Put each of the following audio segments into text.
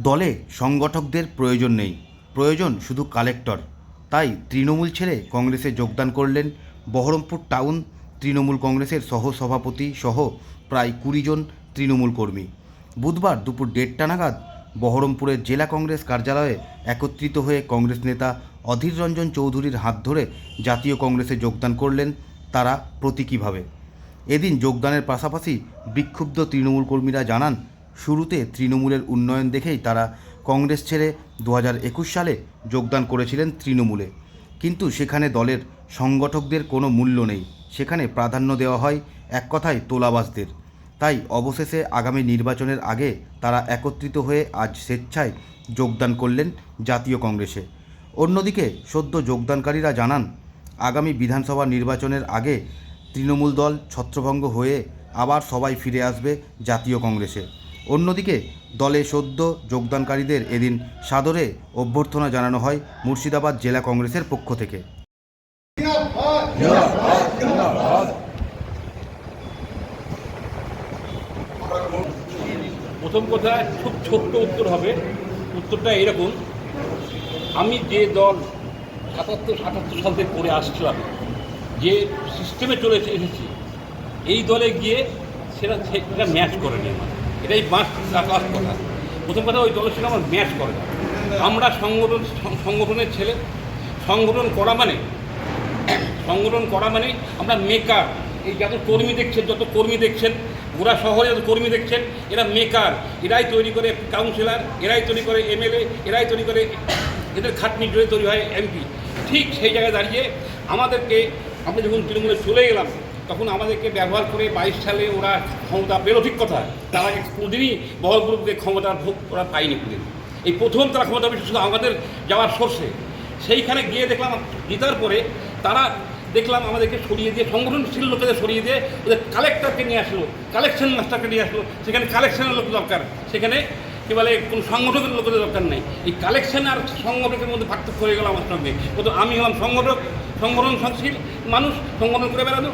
দলে সংগঠকদের প্রয়োজন নেই। প্রয়োজন শুধু কালেক্টর। তাই তৃণমূল ছেড়ে কংগ্রেসে যোগদান করলেন বহরমপুর টাউন তৃণমূল কংগ্রেসের সহসভাপতি সহ প্রায় কুড়ি জন তৃণমূল কর্মী। বুধবার দুপুর দেড়টা নাগাদ বহরমপুরের জেলা কংগ্রেস কার্যালয়ে একত্রিত হয়ে কংগ্রেস নেতা অধীর রঞ্জন চৌধুরীর হাত ধরে জাতীয় কংগ্রেসে যোগদান করলেন তারা প্রতীকীভাবে। এদিন যোগদানের পাশাপাশি বিক্ষুব্ধ তৃণমূল কর্মীরা জানান শুরুতে তৃণমূলের উন্নয়ন দেখেই তারা কংগ্রেস ছেড়ে দু সালে যোগদান করেছিলেন তৃণমূলে। কিন্তু সেখানে দলের সংগঠকদের কোনো মূল্য নেই। সেখানে প্রাধান্য দেওয়া হয় এক কথায় তোলাবাসদের তাই অবশেষে আগামী নির্বাচনের আগে তারা একত্রিত হয়ে আজ স্বেচ্ছায় যোগদান করলেন জাতীয় কংগ্রেসে। অন্যদিকে সদ্য যোগদানকারীরা জানান, আগামী বিধানসভা নির্বাচনের আগে তৃণমূল দল ছত্রভঙ্গ হয়ে আবার সবাই ফিরে আসবে জাতীয় কংগ্রেসে। অন্যদিকে, দলে সদ্য যোগদানকারীদের এদিন সাদরে অভ্যর্থনা জানানো হয় মুর্শিদাবাদ জেলা কংগ্রেসের পক্ষ থেকে। প্রথম কথা, খুব ছোট্ট উত্তর হবে। উত্তরটা এরকম, আমি যে দল সাতাত্তর সাতাত্তর সাল থেকে করে আসছিলাম যে সিস্টেমে চলে এসেছি, এই দলে গিয়ে সেটা সেটা ম্যাচ করে নি আমার এটাই মাস লাস্ট কথা। প্রথম কথা, ওই দলের সঙ্গে আমার ম্যাচ করে না। আমরা সংগঠন, সংগঠনের ছেলে। সংগঠন করা মানে সংগঠন করা মানে আমরা মেকার এই যত কর্মী দেখছেন, যত কর্মী দেখছেন, গোড়া শহরে যত কর্মী দেখছেন, এরা মেকার এরাই তৈরি করে কাউন্সিলর এরাই তৈরি করে এমএলএ এরাই তৈরি করে এদের খাটনি জুড়ে তৈরি হয় এমপি ঠিক সেই জায়গায় দাঁড়িয়ে আমাদেরকে, আমরা যখন তৃণমূলে চলে গেলাম তখন আমাদেরকে ব্যবহার করে বাইশ সালে ওরা ক্ষমতা পেল, ঠিক কথা। তারা কোনোদিনই বহরপুরকে ক্ষমতার ভোগ ওরা পায়নি কোনোদিন। এই প্রথম তারা ক্ষমতা পেয়েছে শুধু আমাদের যাওয়ার সোর্সে। সেইখানে গিয়ে দেখলাম জেতার পরে তারা দেখলাম আমাদেরকে সরিয়ে দিয়ে, সংগঠনশীল লোকেদের সরিয়ে দিয়ে ওদের কালেক্টরকে নিয়ে আসলো কালেকশন মাস্টারকে নিয়ে আসলো। সেখানে কালেকশনের লোক দরকার। সেখানে কি বলে, কোনো সংগঠকের লোকেদের দরকার নেই। এই কালেকশন আর সংগঠকের মধ্যে পার্থক্য হয়ে গেল আমার সঙ্গে। তো আমি হলাম সংগঠক, সংগঠন সংশীল মানুষ, সংগঠন করে বেড়ানো,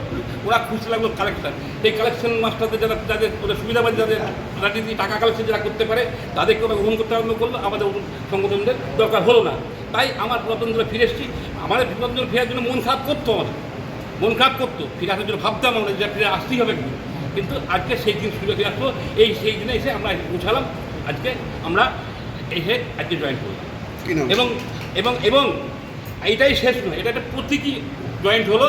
ওরা খুশি লাগল কালেকশন এই কালেকশন মাস্টারদের যারা, যাদের ওদের সুবিধাবাদী যাদের রাজনীতি টাকা কালেকশন যারা করতে পারে, তাদেরকে ওরা গ্রহণ করতে আরম্ভ করল। আমাদের সংগঠনদের দরকার হলো না। তাই আমার পুরাতন দলে ফিরে এসেছি। আমাদের পুরাতন দলে ফেরার জন্য মন খারাপ করতো আমাদের। মন খারাপ করতো। ফিরে আসার জন্য ভাবতাম আমরা যে ফিরে আসতেই হবে। কিন্তু আজকে সেই দিন ফিরে আসলো। এই সেই দিনে এসে আমরা পৌঁছালাম। আজকে আমরা এসে আজকে জয়েন করি এবং এবং এবং এটাই শেষ নয় এটা একটা প্রতীকী জয়েন্ট হলো।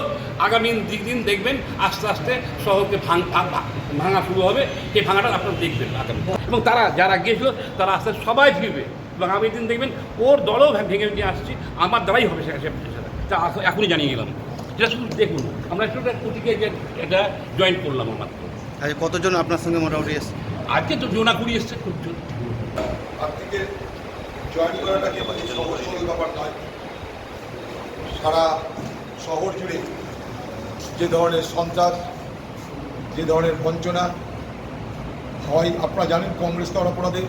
আগামী দিক দিন দেখবেন আস্তে আস্তে শহরকে ভাঙ ভাঙা শুরু হবে। সেই ভাঙাটা আপনারা দেখবেন আগামী এবং তারা যারা গিয়েছিল তারা আস্তে আস্তে সবাই ফিরবে। এবং আগামী দিন দেখবেন ওর দলও ভেঙে ভেঙে আসছি। আমার দ্বারাই হবে সেটা সেটা তা এখনই জানিয়ে গেলাম। যেটা শুধু দেখুন আমরা একটু একটা প্রতীকে যে এটা জয়েন করলাম আমার। আচ্ছা কতজন আপনার সঙ্গে মোটামুটি এসছে? আজকে তো জোনা কুড়ি এসছে, খুব জোর। জয়েন ব্যাপার নয়। সারা শহর জুড়ে যে ধরনের সন্ত্রাস, যে ধরনের বঞ্চনা, হয় আপনারা জানেন কংগ্রেস করার অপরাধে।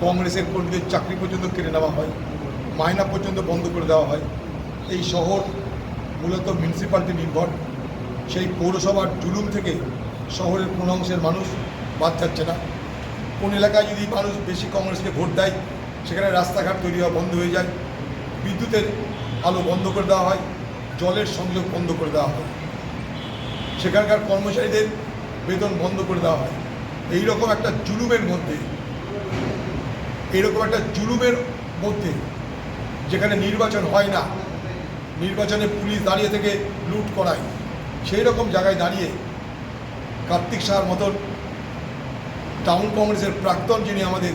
কংগ্রেসের কর্মীদের চাকরি পর্যন্ত কেড়ে নেওয়া হয় মায়না পর্যন্ত বন্ধ করে দেওয়া হয়। এই শহর মূলত মিউনিসিপ্যালিটি নির্ভর। সেই পৌরসভার জুলুম থেকে শহরের কোন অংশের মানুষ বাদ যাচ্ছে না। কোন এলাকায় যদি মানুষ বেশি কংগ্রেসকে ভোট দেয়, সেখানে রাস্তাঘাট তৈরি হওয়া বন্ধ হয়ে যায়, বিদ্যুতের আলো বন্ধ করে দেওয়া হয়, জলের সংযোগ বন্ধ করে দেওয়া হয়। সেখানকার কর্মচারীদের বেতন বন্ধ করে দেওয়া হয়। এই রকম একটা জুলুমের মধ্যে, এইরকম একটা জুলুমের মধ্যে যেখানে নির্বাচন হয় না, নির্বাচনে পুলিশ দাঁড়িয়ে থেকে লুট করায় সেই রকম জায়গায় দাঁড়িয়ে কার্তিক সাহার মতন টাউন কংগ্রেসের প্রাক্তন যিনি আমাদের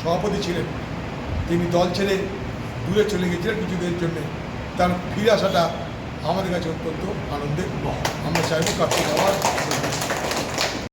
সভাপতি ছিলেন, তিনি দল ছেড়ে দূরে চলে গেছিলেন কিছুদিনের জন্য। তার ফিরে আসাটা আমাদের কাছে অত্যন্ত আনন্দের আমরা চাইব কার্তিক আবার